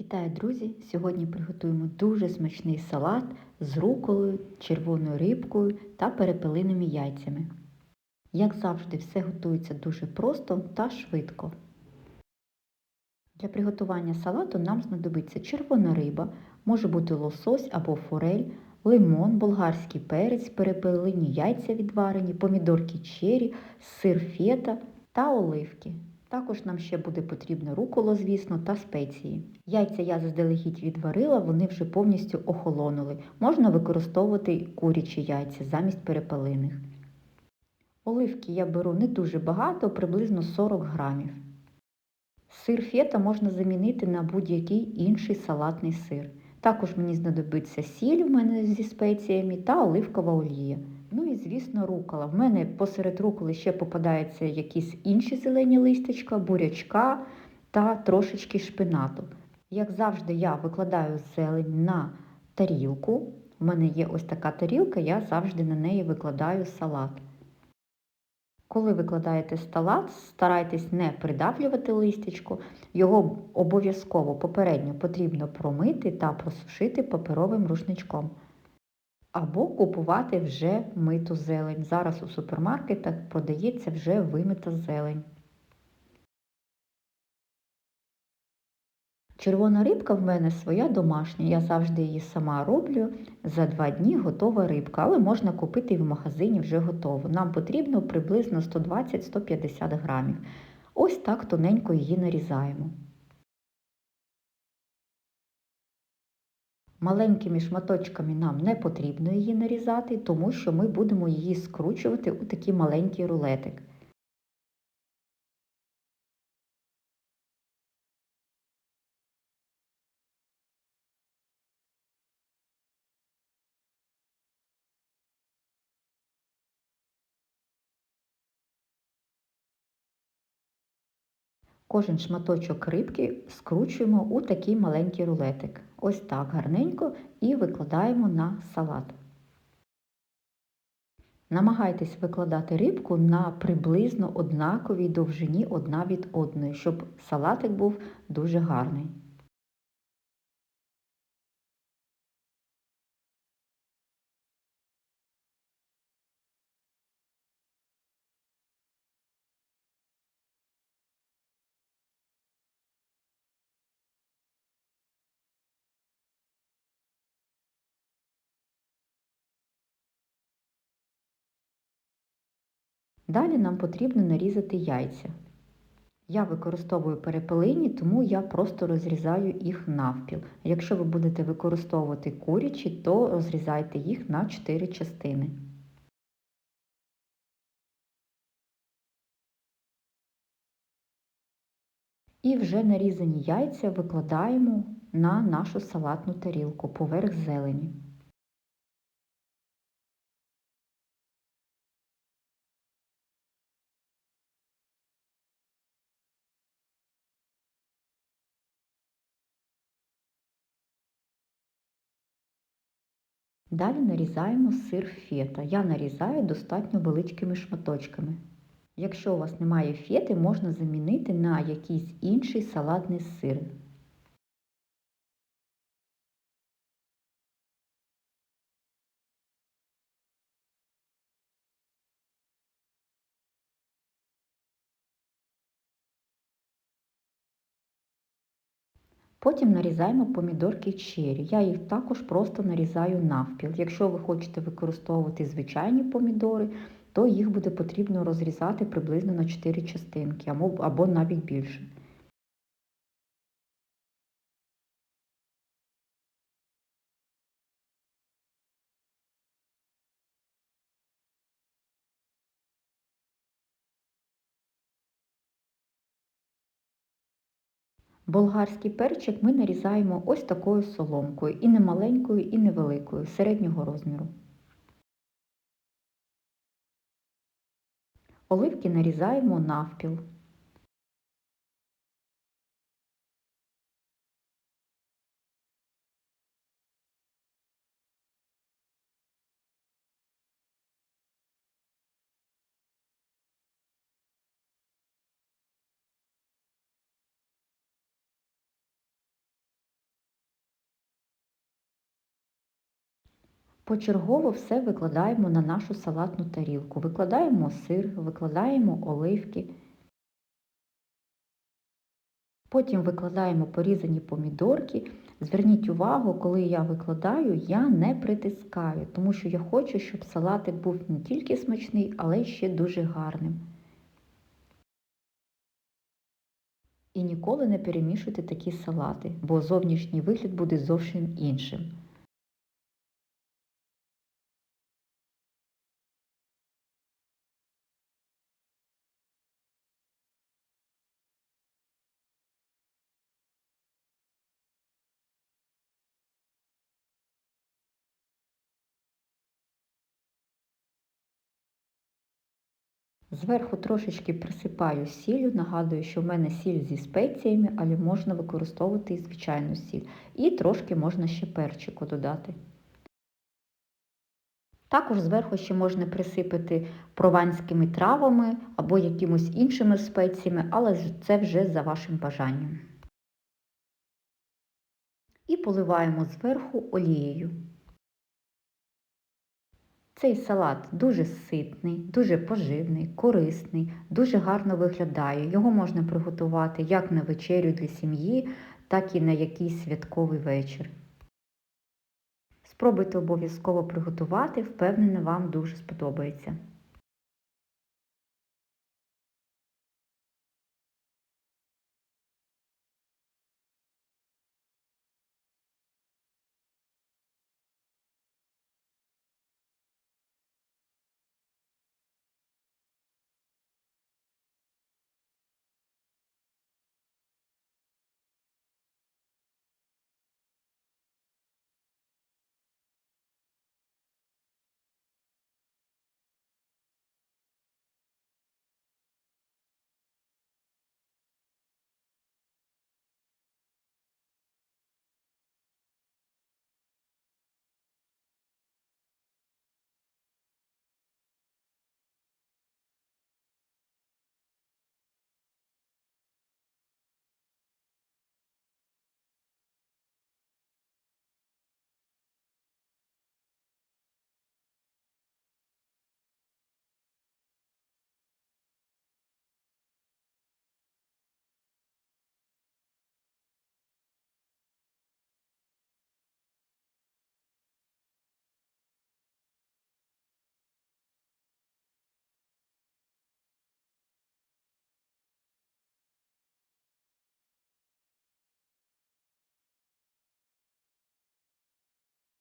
Вітаю, друзі! Сьогодні приготуємо дуже смачний салат з руколою, червоною рибкою та перепелиними яйцями. Як завжди, все готується дуже просто та швидко. Для приготування салату нам знадобиться червона риба, може бути лосось або форель, лимон, болгарський перець, перепелині яйця відварені, помідорки чері, сир фета та оливки. Також нам ще буде потрібно руколо, звісно, та спеції. Яйця я заздалегідь відварила, вони вже повністю охолонули. Можна використовувати курячі яйця замість перепелиних. Оливки я беру не дуже багато, приблизно 40 грамів. Сир фета можна замінити на будь-який інший салатний сир. Також мені знадобиться сіль в мене зі спеціями та оливкова олія. Ну і, звісно, рукола. В мене посеред руколи ще попадаються якісь інші зелені листячка, бурячка та трошечки шпинату. Як завжди, я викладаю зелень на тарілку. У мене є ось така тарілка, я завжди на неї викладаю салат. Коли викладаєте салат, старайтесь не придавлювати листячко, його обов'язково попередньо потрібно промити та просушити паперовим рушничком. Або купувати вже миту зелень. Зараз у супермаркетах продається вже вимита зелень. Червона рибка в мене своя домашня, я завжди її сама роблю. За два дні готова рибка, але можна купити і в магазині вже готову. Нам потрібно приблизно 120-150 грамів. Ось так тоненько її нарізаємо. Маленькими шматочками нам не потрібно її нарізати, тому що ми будемо її скручувати у такий маленький рулетик. Кожен шматочок рибки скручуємо у такий маленький рулетик. Ось так гарненько і викладаємо на салат. Намагайтесь викладати рибку на приблизно однаковій довжині одна від одної, щоб салатик був дуже гарний. Далі нам потрібно нарізати яйця. Я використовую перепелині, тому я просто розрізаю їх навпіл. Якщо ви будете використовувати курячі, то розрізайте їх на 4 частини. І вже нарізані яйця викладаємо на нашу салатну тарілку поверх зелені. Далі нарізаємо сир фета. Я нарізаю достатньо великими шматочками. Якщо у вас немає фети, можна замінити на якийсь інший салатний сир. Потім нарізаємо помідорки чері. Я їх також просто нарізаю навпіл. Якщо ви хочете використовувати звичайні помідори, то їх буде потрібно розрізати приблизно на 4 частинки або навіть більше. Болгарський перчик ми нарізаємо ось такою соломкою, і не маленькою, і не великою, середнього розміру. Оливки нарізаємо навпіл. Почергово все викладаємо на нашу салатну тарілку. Викладаємо сир, викладаємо оливки. Потім викладаємо порізані помідорки. Зверніть увагу, коли я викладаю, я не притискаю, тому що я хочу, щоб салатик був не тільки смачний, але ще дуже гарним. І ніколи не перемішуйте такі салати, бо зовнішній вигляд буде зовсім іншим. Зверху трошечки присипаю сіллю, нагадую, що в мене сіль зі спеціями, але можна використовувати і звичайну сіль. І трошки можна ще перчику додати. Також зверху ще можна присипати прованськими травами або якимось іншими спеціями, але це вже за вашим бажанням. І поливаємо зверху олією. Цей салат дуже ситний, дуже поживний, корисний, дуже гарно виглядає. Його можна приготувати як на вечерю для сім'ї, так і на якийсь святковий вечір. Спробуйте обов'язково приготувати, впевнена, вам дуже сподобається.